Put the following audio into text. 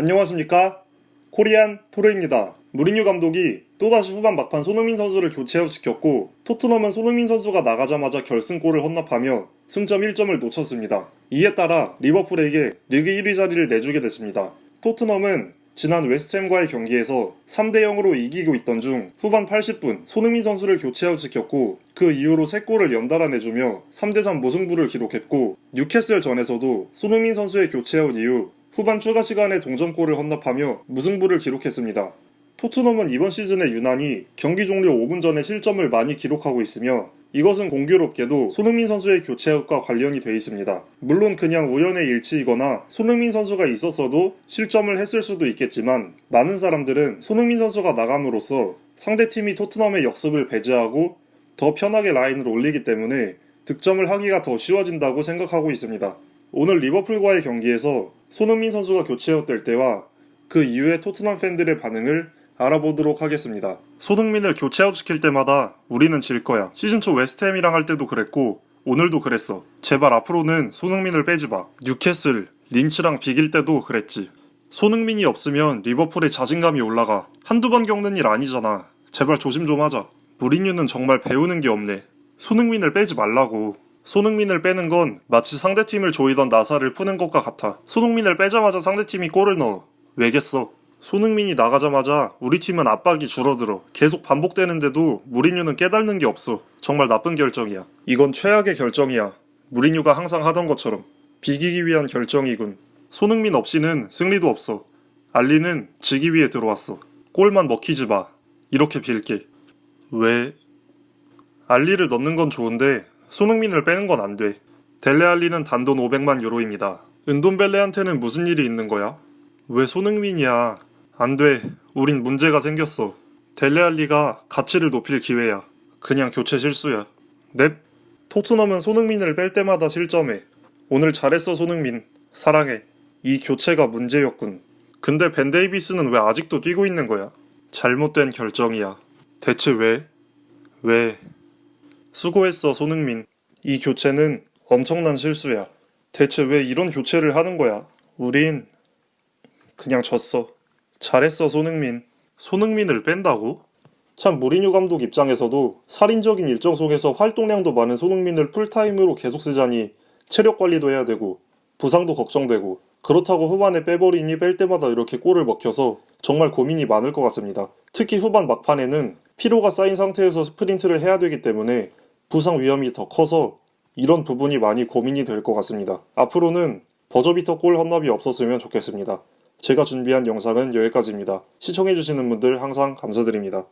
안녕하십니까? 코리안 토르입니다. 무리뉴 감독이 또다시 후반 막판 손흥민 선수를 교체시켰고 토트넘은 손흥민 선수가 나가자마자 결승골을 헌납하며 승점 1점을 놓쳤습니다. 이에 따라 리버풀에게 리그 1위 자리를 내주게 됐습니다. 토트넘은 지난 웨스트햄과의 경기에서 3대 0으로 이기고 있던 중 후반 80분 손흥민 선수를 교체시켰고 그 이후로 3골을 연달아 내주며 3대 3 무승부를 기록했고 뉴캐슬 전에서도 손흥민 선수의 교체아웃 이후 후반 추가 시간에 동점골을 헌납하며 무승부를 기록했습니다. 토트넘은 이번 시즌에 유난히 경기 종료 5분 전에 실점을 많이 기록하고 있으며 이것은 공교롭게도 손흥민 선수의 교체아웃과 관련이 돼 있습니다. 물론 그냥 우연의 일치이거나 손흥민 선수가 있었어도 실점을 했을 수도 있겠지만 많은 사람들은 손흥민 선수가 나감으로써 상대팀이 토트넘의 역습을 배제하고 더 편하게 라인을 올리기 때문에 득점을 하기가 더 쉬워진다고 생각하고 있습니다. 오늘 리버풀과의 경기에서 손흥민 선수가 교체될 때와 그 이후의 토트넘 팬들의 반응을 알아보도록 하겠습니다. 손흥민을 교체아웃 시킬 때마다 우리는 질 거야. 시즌 초 웨스트햄이랑 할 때도 그랬고 오늘도 그랬어. 제발 앞으로는 손흥민을 빼지 마. 뉴캐슬, 린치랑 비길 때도 그랬지. 손흥민이 없으면 리버풀의 자신감이 올라가. 한두 번 겪는 일 아니잖아. 제발 조심 좀 하자. 무리뉴는 정말 배우는 게 없네. 손흥민을 빼지 말라고. 손흥민을 빼는 건 마치 상대팀을 조이던 나사를 푸는 것과 같아. 손흥민을 빼자마자 상대팀이 골을 넣어. 왜겠어? 손흥민이 나가자마자 우리 팀은 압박이 줄어들어. 계속 반복되는데도 무리뉴는 깨닫는 게 없어. 정말 나쁜 결정이야. 이건 최악의 결정이야. 무리뉴가 항상 하던 것처럼. 비기기 위한 결정이군. 손흥민 없이는 승리도 없어. 알리는 지기 위해 들어왔어. 골만 먹히지 마. 이렇게 빌게. 왜? 알리를 넣는 건 좋은데 손흥민을 빼는 건 안 돼. 델레 알리는 단돈 500만 유로입니다. 은돈벨레한테는 무슨 일이 있는 거야? 왜 손흥민이야? 안 돼. 우린 문제가 생겼어. 델레 알리가 가치를 높일 기회야. 그냥 교체 실수야. 넵. 토트넘은 손흥민을 뺄 때마다 실점해. 오늘 잘했어 손흥민. 사랑해. 이 교체가 문제였군. 근데 벤 데이비스는 왜 아직도 뛰고 있는 거야? 잘못된 결정이야. 대체 왜? 왜? 수고했어, 손흥민. 이 교체는 엄청난 실수야. 대체 왜 이런 교체를 하는 거야? 우린 그냥 졌어. 잘했어, 손흥민. 손흥민을 뺀다고? 참 무리뉴 감독 입장에서도 살인적인 일정 속에서 활동량도 많은 손흥민을 풀타임으로 계속 쓰자니 체력 관리도 해야 되고 부상도 걱정되고 그렇다고 후반에 빼버리니 뺄 때마다 이렇게 골을 먹혀서 정말 고민이 많을 것 같습니다. 특히 후반 막판에는 피로가 쌓인 상태에서 스프린트를 해야 되기 때문에 부상 위험이 더 커서 이런 부분이 많이 고민이 될 것 같습니다. 앞으로는 버저비터 골 헌납이 없었으면 좋겠습니다. 제가 준비한 영상은 여기까지입니다. 시청해주시는 분들 항상 감사드립니다.